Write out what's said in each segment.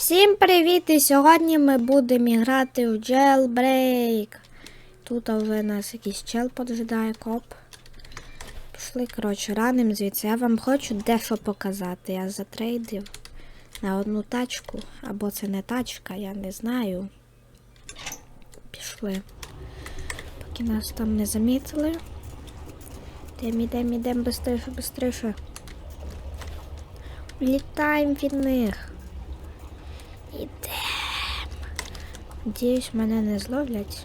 Всім привіт! І сьогодні ми будемо грати в Jailbreak. Тут вже нас якийсь чел поджидає, коп. Пішли, коротше, раним звідси. Я вам хочу дещо показати. Я затрейдив на одну тачку. Або це не тачка, я не знаю. Пішли. Поки нас там не замітили. Ідем, ідем, ідем, бистріше, бистріше. Літаємо від них. Ідем. Надіюсь, мене не зловлять.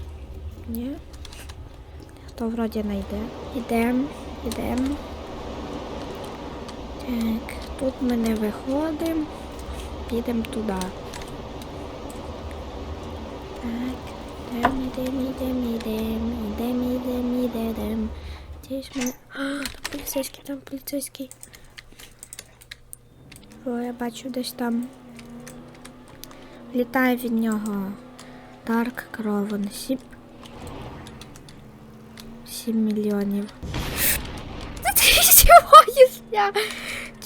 Ні? Хто вроді не йде. Ідем, ідем. Так, тут ми не виходимо. Підемо туди. Так, ідем, ідем, ідем, ідем, ідем, ідем, ідем. Надіюсь, мене... А, там поліцейський, там поліцейський. О, я бачу десь там. Літає від нього Dark Crown. 7, 7 мільйонів. Та ти здіваєшся?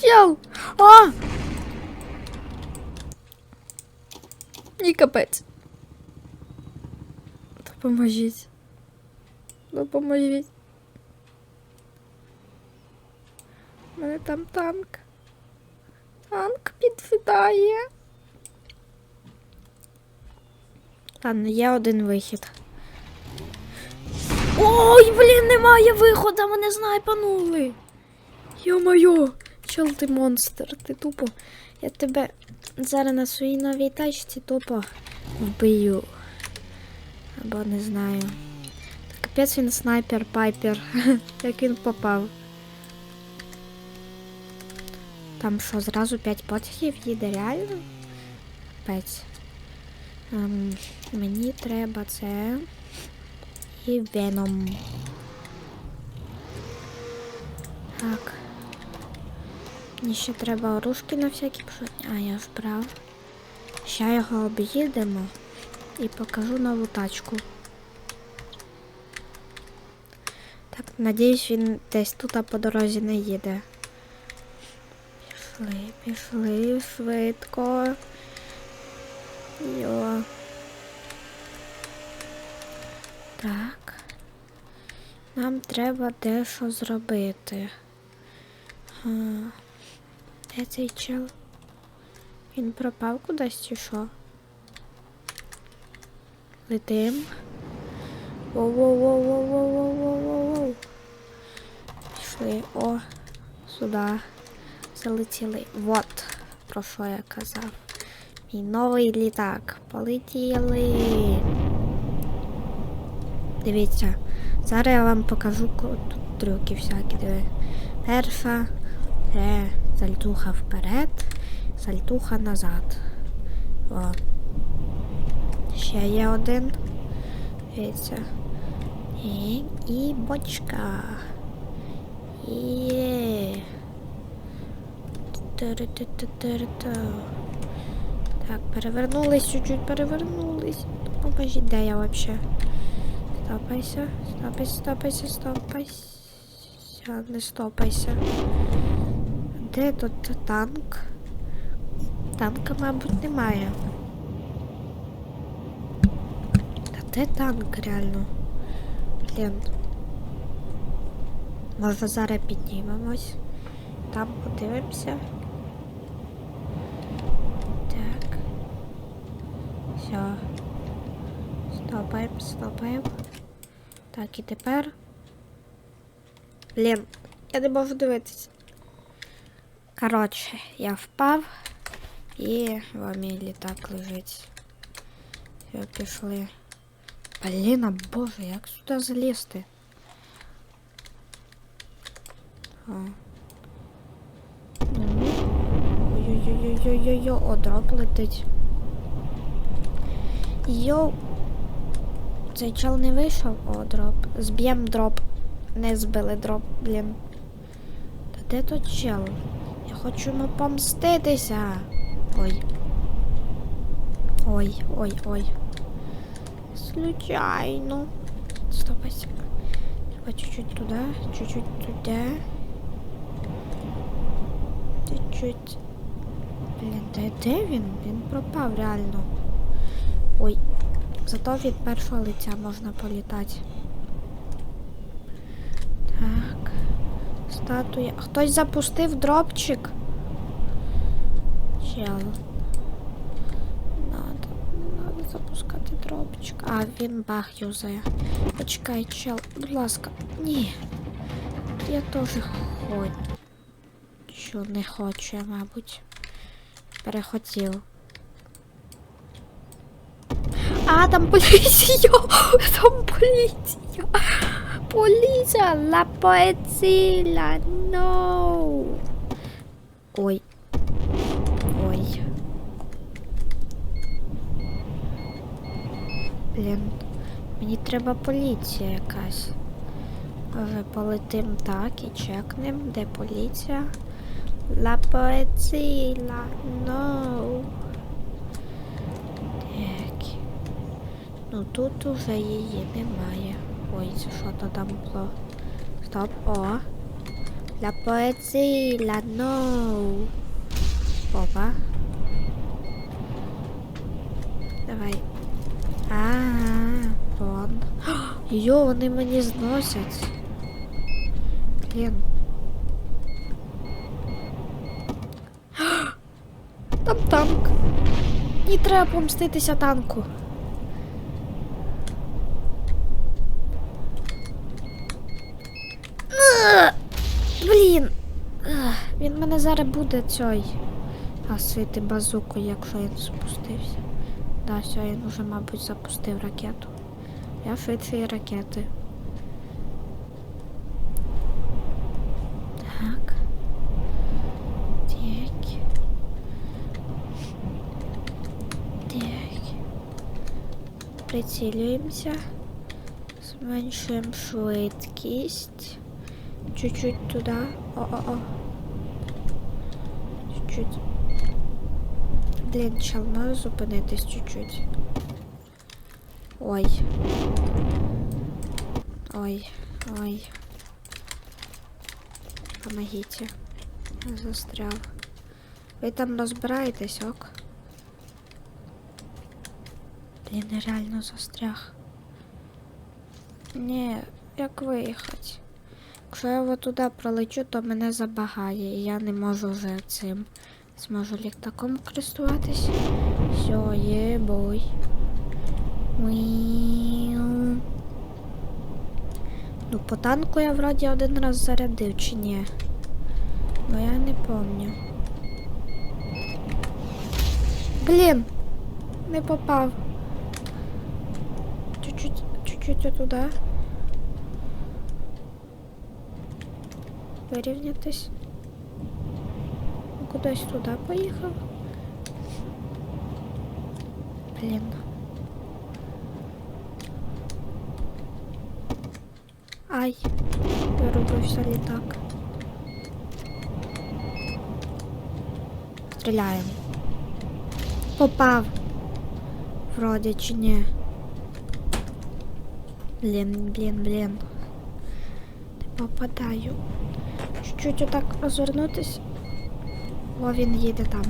Чел! О! І капець. Допоможіть. Допоможіть. У мене там танк. Танк підвідає. Ладно, є один вихід. Ой, блін, немає виходу, мене знайпанули. Йо-моє, чел ти монстр, ти тупо. Я тебе зараз на своїй новій тачці тупо вбию. Або не знаю. Капець він снайпер, пайпер. Як він попав. Там що, зразу 5 потягів їде, реально? Капець. Ем, мені треба це. І веном. Так. Мені ще треба оружки на пошут. А, я вправ. Ще його об'їдемо і покажу нову тачку. Так, надіюсь, він десь тут по дорозі не їде. Пішли, пішли швидко. Йо. Так. Нам треба дещо зробити. А, де цей чел? Він пропав кудись чи що? Летим. Воу-воу-воу-воу-воу-воу-воу-воу. Пішли. О, сюди. Залетіли. Вот, про що я казав. Мій новий літак. Полетіли. Дивіться, зараз я вам покажу тут трюки всякі. Диви. Перша це сальтуха вперед, сальтуха назад. О. Ще є один. Дивіться. І, і бочка. Є. Ту-ру-ту-ту-ту-ру-ту. Так, перевернулись, чуть-чуть перевернулись. Покажіть, де я вообще. Стопайся, стопайся, стопайся, стопайся. Не стопайся. Де тут танк? Танка, мабуть, немає. Та де танк реально? Блін. Може зараз піднімемось. Там подивимося. Так. Все. Стопаємо, стопаємо. Так, і тепер. Блін, я не можу дивитися. Коротше, я впав і в мій літак лежить. Все, пішли. Блін, а боже, як сюди залізти? Ой-ой-ой-ой-ой-ой, о, дроп летить. Йоу. Цей чел не вийшов? О, дроп. Зб'єм дроп. Не збили дроп, блін. Та де тут чел? Я хочу йому помститися. Ой. Ой, ой, ой. Случайно. Стопайся. Треба чуть-чуть туди, чуть-чуть туди. Чуть-чуть. Блін. Де, де він? Він пропав реально. Ой, зато від першого лиця можна політати. Так. Статуя. Хтось запустив дропчик. Чел. Надо, надо запускати дропчик. А, він баг юзає. Почекай, чел, будь ласка. Ні. Я теж хочу. Що не хочу, мабуть. Перехотів. А, там поліція! Там поліція! Поліція! La поліція! No! Ой. Ой. Блін. Мені треба поліція якась. Полетим так і чекнем, де поліція. La поліція! No! Так. Ну тут уже її немає. Ой, це що то там було? Стоп, о. La поліція! No! Опа. Давай. А, вон. Йо, вони мені зносять. Блін. Там танк. Не треба помститися танку. Е, Блін. Ех, Він зараз буде цей гасити базукою, якщо він спустився. Да, все, він уже, мабуть, запустив ракету. Я швидше ракети. Так. Так. Так. Прицілюємося. Зменшуємо швидкість. Чуть-чуть туди. О-о-о. Чуть-чуть. Блін, чел, можу зупинитись чуть-чуть. Ой. Ой, ой. Помогите. Застряв. Ви там розбираєтесь, ок? Блін, реально застряг. Ні, як виїхати? Якщо я от туди пролечу, то мене забагає, і я не можу вже цим. Зможу ліктаком користуватись. Все, є бой. Ну, по танку я вроді один раз зарядив, чи ні? Бо я не помню. Блін! Не попав. Чуть-чуть, чуть-чуть туди. Вирівнятись. Кудись туди поїхав. Блін. Ай, вирубився літак. Стріляємо. Попав. Вроді чи ні. Блін, блін, блін. Не попадаю. Чуть-чуть отак розвернутись. О, він їде там.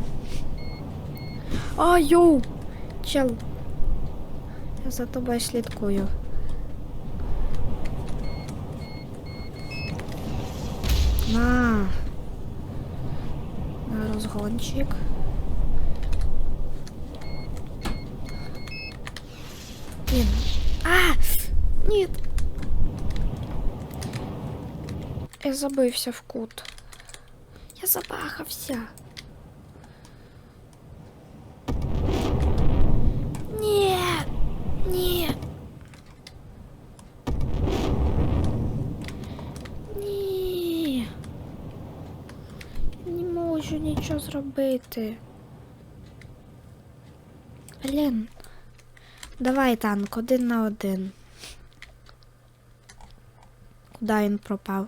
А, йоу! Чел. Я за тобою слідкую. На. На розгончик. Блін. А! Ні. Я забився в кут. Я забахався. Ні. Ні. Ні. Не можу нічого зробити. Блін. Давай танк один на один. Куди він пропав?